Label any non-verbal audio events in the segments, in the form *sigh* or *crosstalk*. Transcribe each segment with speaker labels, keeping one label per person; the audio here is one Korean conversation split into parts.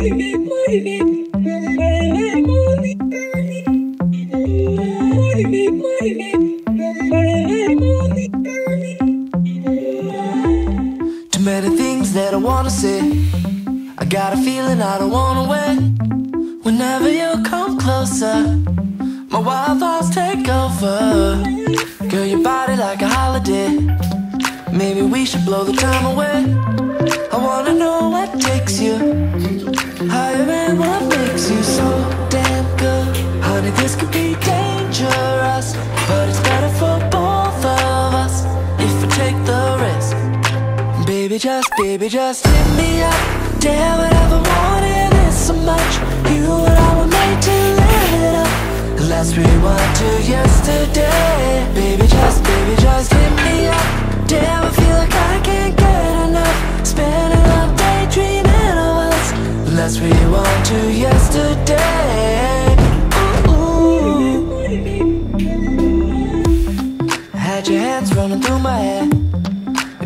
Speaker 1: Too many things that I wanna say. I got a feeling I don't wanna wait. Whenever you come closer, my wild thoughts take over. Girl, your body like a holiday. Maybe we should blow the time away. I wanna know what takes you what makes you so damn good. Honey, this could be dangerous, but it's better for both of us if we take the risk. Baby, just, baby, just hit me up. Damn I've been wanting this so much. You and I were made to live it up. Let's rewind to yesterday.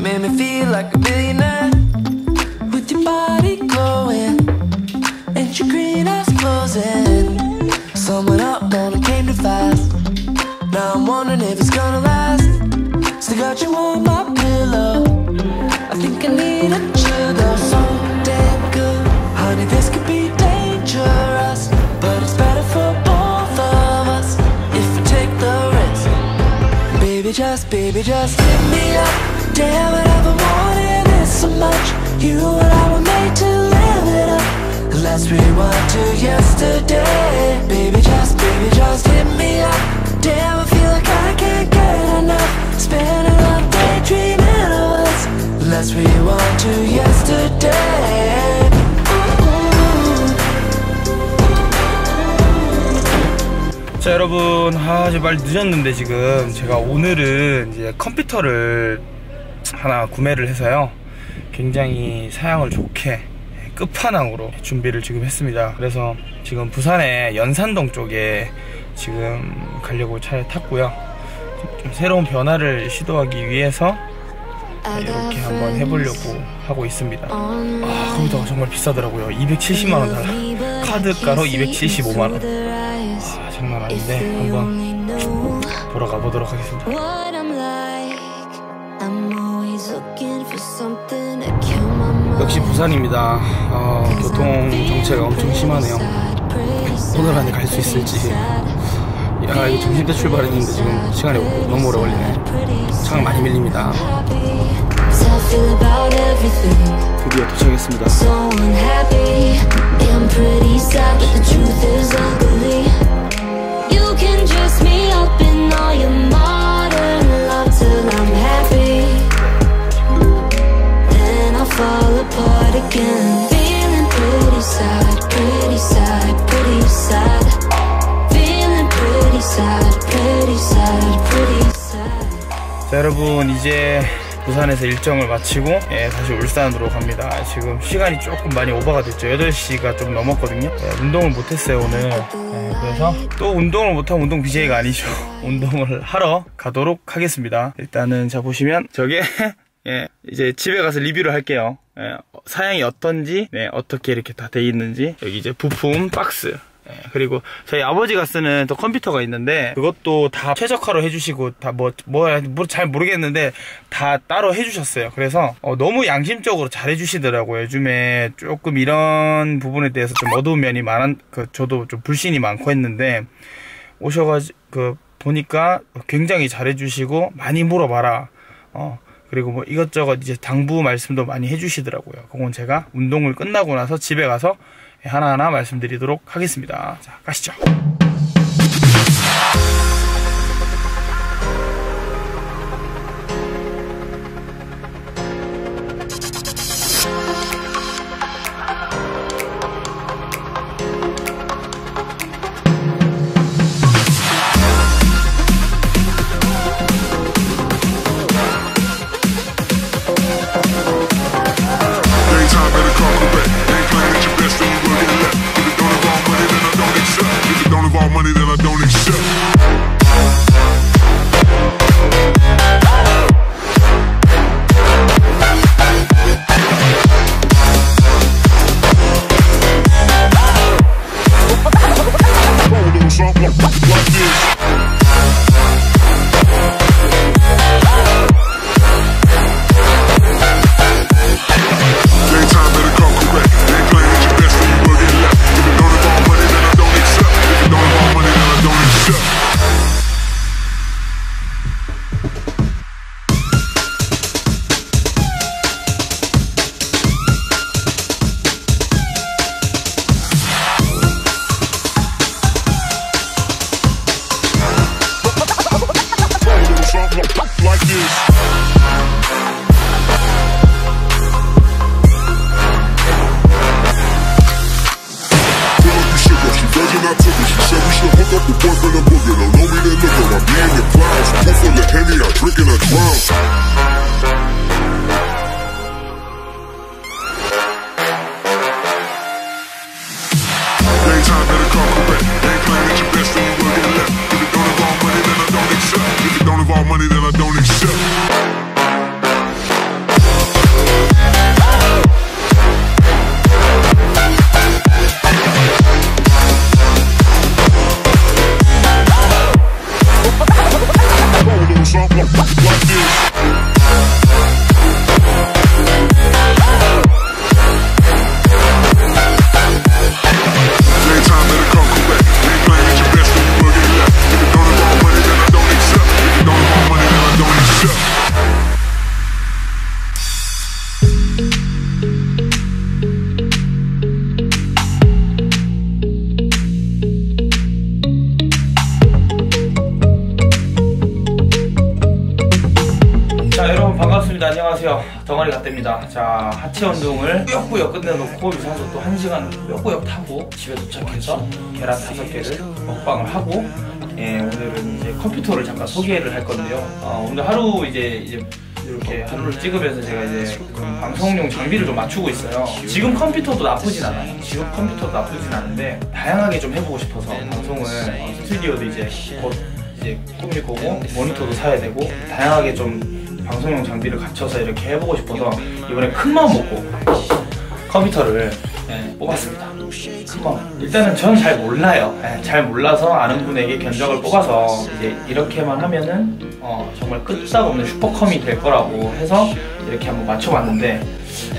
Speaker 1: Made me feel like a billionaire with your body glowing and your green eyes closing. Someone up on it came too fast. Now I'm wondering if it's gonna last. Still got you on my pillow. I think I need a chill though, so damn good. Honey, this could be dangerous, but it's better for both of us if we take the risk. Baby, just, baby, just hit me up.
Speaker 2: 자 여러분 아말 늦었는데 지금 제가 오늘은 이제 컴퓨터를 하나 구매를 해서요. 굉장히 사양을 좋게 끝판왕으로 준비를 지금 했습니다. 그래서 지금 부산의 연산동 쪽에 지금 가려고 차를 탔고요. 좀 새로운 변화를 시도하기 위해서 이렇게 한번 해보려고 하고 있습니다. 아 컴퓨터가 정말 비싸더라고요. 270만원 달라 카드가로 275만원. 아, 장난 아닌데 한번 보러 가보도록 하겠습니다. 역시 부산입니다. 아, 교통 정체가 엄청 심하네요. 오늘 안에 갈 수 있을지. 야, 이거 점심 때 출발했는데 지금 시간이 너무 오래 걸리네. 차가 많이 밀립니다. 드디어 도착했습니다.
Speaker 3: You can dress me up in all your
Speaker 2: 여러분, 이제 부산에서 일정을 마치고, 예, 다시 울산으로 갑니다. 지금 시간이 조금 많이 오버가 됐죠. 8시가 좀 넘었거든요. 예, 운동을 못했어요, 오늘. 예, 그래서 또 운동을 못하면 운동 BJ가 아니죠. *laughs* 운동을 하러 가도록 하겠습니다. 일단은, 자, 보시면, 저게, *laughs* 예, 이제 집에 가서 리뷰를 할게요. 예, 사양이 어떤지, 네, 어떻게 이렇게 다 돼 있는지, 여기 이제 부품 박스, 예, 그리고 저희 아버지가 쓰는 또 컴퓨터가 있는데 그것도 다 최적화로 해주시고 다 뭐뭐뭐잘 모르겠는데 다 따로 해주셨어요. 그래서 어, 너무 양심적으로 잘 해주시더라고요. 요즘에 조금 이런 부분에 대해서 좀 어두운 면이 많은 그 저도 좀 불신이 많고 했는데 오셔가지고 그 보니까 굉장히 잘 해주시고 많이 물어봐라. 어 그리고 뭐 이것저것 이제 당부 말씀도 많이 해주시더라고요. 그건 제가 운동을 끝나고 나서 집에 가서 하나하나 말씀드리도록 하겠습니다. 자, 가시죠.
Speaker 4: Money, then I don't accept.
Speaker 2: 자 하체 운동을 꾸역꾸역 끝내놓고 유산소 또 1시간 꾸역꾸역 타고 집에 도착해서 계란 5개를 먹방을 하고 예, 오늘은 이제 컴퓨터를 잠깐 소개를 할 건데요. 어, 오늘 하루 이제 이제 이렇게 하루를 찍으면서 제가 이제 그 방송용 장비를 좀 맞추고 있어요. 지금 컴퓨터도 나쁘진 않아요. 지금 컴퓨터도 나쁘진 않은데 다양하게 좀 해보고 싶어서 방송을 어, 스튜디오도 이제 곧 이제 꾸밀 거고 모니터도 사야 되고 다양하게 좀 방송용 장비를 갖춰서 이렇게 해보고 싶어서 이번에 큰 마음 먹고 컴퓨터를 예, 뽑았습니다. 큰 마음. 일단은 저는 잘 몰라요. 예, 잘 몰라서 아는 분에게 견적을 뽑아서 이제 이렇게만 하면은 어, 정말 끄떡없는 슈퍼컴이 될 거라고 해서 이렇게 한번 맞춰봤는데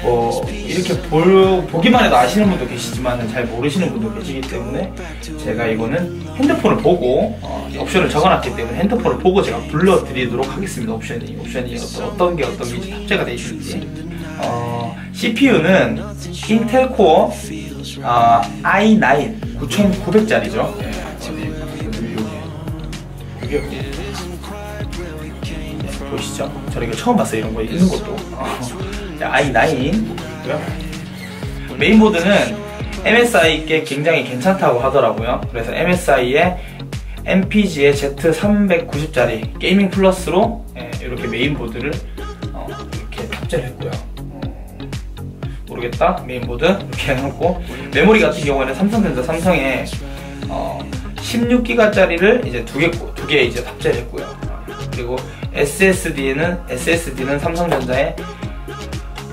Speaker 2: 어, 이렇게 볼, 보기만 해도 아시는 분도 계시지만 잘 모르시는 분도 계시기 때문에 제가 이거는 핸드폰을 보고 어, 옵션을 적어놨기 때문에 핸드폰을 보고 제가 불러드리도록 하겠습니다. 옵션이 옵션이 어떤, 어떤 게 어떤 게 탑재가 되어 있는지 어, CPU는 인텔 코어 어, i9 9900짜리죠. 예, 어디 여기 여기 여기 네, 보이시죠? 저는 이거 처음 봤어요 이런 거 있는 것도 어, i9고요 메인보드는 MSI께 굉장히 괜찮다고 하더라고요. 그래서 MSI의 MPG의 Z390짜리 게이밍 플러스로 예, 이렇게 메인보드를 어, 이렇게 탑재를 했고요. 어, 모르겠다. 메인보드? 이렇게 해놓고. 메모리 같은 경우에는 삼성전자 삼성에 어, 16기가짜리를 이제 두 개 두 개 이제 탑재를 했고요. 그리고 SSD는 SSD는 삼성전자의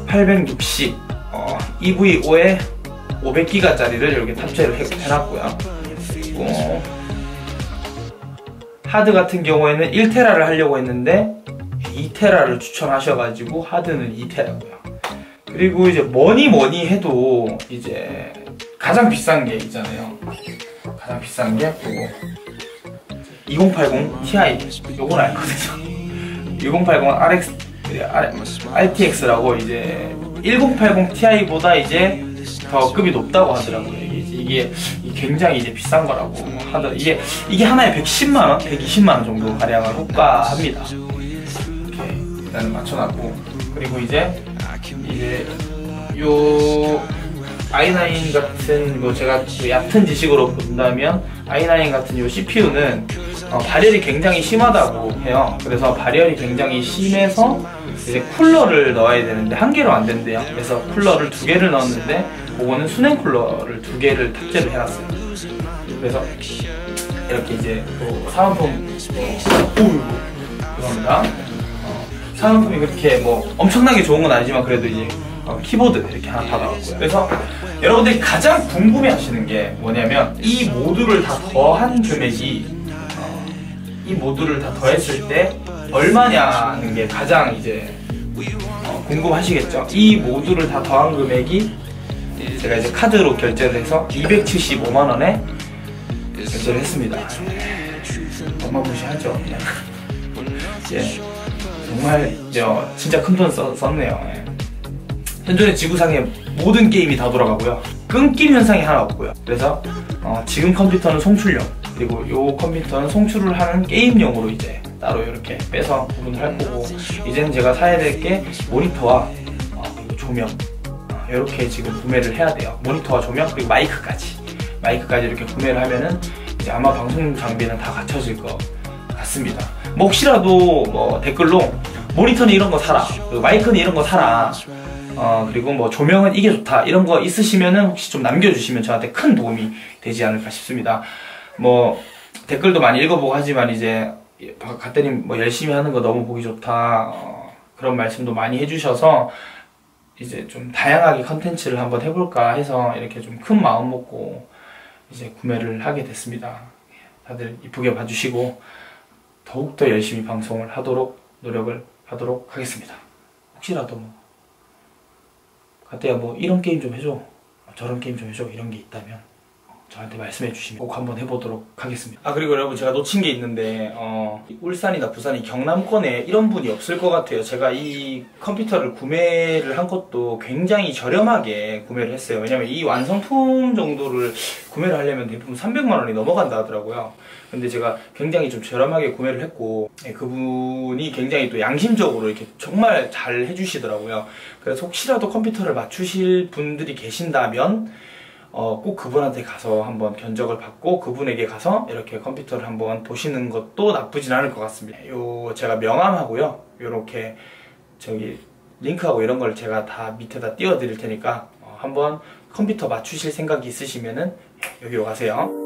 Speaker 2: 860 어, EV5에 500기가짜리를 이렇게 탑재를 해, 해놨고요. 그리고 하드 같은 경우에는 1테라를 하려고 했는데 2테라를 추천하셔가지고 하드는 2테라고요. 그리고 이제 뭐니 뭐니 해도 이제 가장 비싼 게 있잖아요. 가장 비싼 게 요거 2080 Ti 요건 알거든요. *laughs* 2080 RX RTX라고 이제 1080 Ti보다 이제 더 급이 높다고 하더라고요. 이게, 이게 굉장히 이제 비싼 거라고 하더 이게 이게 하나에 110만 원, 120만 원 정도 가량을 호가합니다. 이렇게 일단은 맞춰놨고 그리고 이제 이제 요 i9 같은 뭐 제가 그 얕은 지식으로 본다면 i9 같은 요 CPU는 어, 발열이 굉장히 심하다고 해요. 그래서 발열이 굉장히 심해서 이제 쿨러를 넣어야 되는데 한 개로 안 된대요. 그래서 쿨러를 두 개를 넣었는데 그거는 수냉 쿨러를 두 개를 탑재를 해놨어요. 그래서 이렇게 이제 또 사은품 어, 오 죄송합니다. 어, 사은품이 그렇게 뭐 엄청나게 좋은 건 아니지만 그래도 이제 어, 키보드 이렇게 하나 받아왔고요. 그래서 여러분들이 가장 궁금해하시는 게 뭐냐면 이 모듈을 다 더한 금액이 어, 이 모듈을 다 더했을 때 얼마냐는 게 가장 이제 어, 궁금하시겠죠. 이 모듈을 다 더한 금액이 제가 이제 카드로 결제를 해서 275만 원에 결제를 했습니다. 어마무시하죠. 그냥. 예. 정말 저 진짜 큰 돈 썼네요. 예. 현존의 지구상의 모든 게임이 다 돌아가고요. 끊김 현상이 하나 없고요. 그래서 어, 지금 컴퓨터는 송출용 그리고 요 컴퓨터는 송출을 하는 게임용으로 이제 따로 이렇게 빼서 구분을 할 거고 이제는 제가 사야 될 게 모니터와 어, 조명 어, 이렇게 지금 구매를 해야 돼요. 모니터와 조명 그리고 마이크까지 마이크까지 이렇게 구매를 하면은 이제 아마 방송 장비는 다 갖춰질 것 같습니다. 뭐 혹시라도 뭐 댓글로 모니터는 이런 거 사라, 그리고 마이크는 이런 거 사라, 어 그리고 뭐 조명은 이게 좋다 이런 거 있으시면은 혹시 좀 남겨주시면 저한테 큰 도움이 되지 않을까 싶습니다. 뭐 댓글도 많이 읽어보고 하지만 이제 갓대님 뭐 열심히 하는 거 너무 보기 좋다 어, 그런 말씀도 많이 해주셔서 이제 좀 다양하게 컨텐츠를 한번 해볼까 해서 이렇게 좀 큰 마음 먹고 이제 구매를 하게 됐습니다. 다들 이쁘게 봐주시고 더욱더 열심히 방송을 하도록 노력을 하도록 하겠습니다. 혹시라도 뭐 가태야 뭐 이런 게임 좀 해줘 저런 게임 좀 해줘 이런 게 있다면 저한테 말씀해 주시면 꼭 한번 해보도록 하겠습니다. 아 그리고 여러분 제가 놓친 게 있는데 어, 울산이나 부산이 경남권에 이런 분이 없을 것 같아요. 제가 이 컴퓨터를 구매를 한 것도 굉장히 저렴하게 구매를 했어요. 왜냐면 이 완성품 정도를 구매를 하려면 대부분 300만 원이 넘어간다 하더라고요. 근데 제가 굉장히 좀 저렴하게 구매를 했고 예, 그분이 굉장히 또 양심적으로 이렇게 정말 잘 해주시더라고요. 그래서 혹시라도 컴퓨터를 맞추실 분들이 계신다면 어, 꼭 그분한테 가서 한번 견적을 받고 그분에게 가서 이렇게 컴퓨터를 한번 보시는 것도 나쁘진 않을 것 같습니다. 요 제가 명함하고요. 요렇게 저기 링크하고 이런 걸 제가 다 밑에다 띄워 드릴 테니까 어, 한번 컴퓨터 맞추실 생각이 있으시면은 여기로 가세요.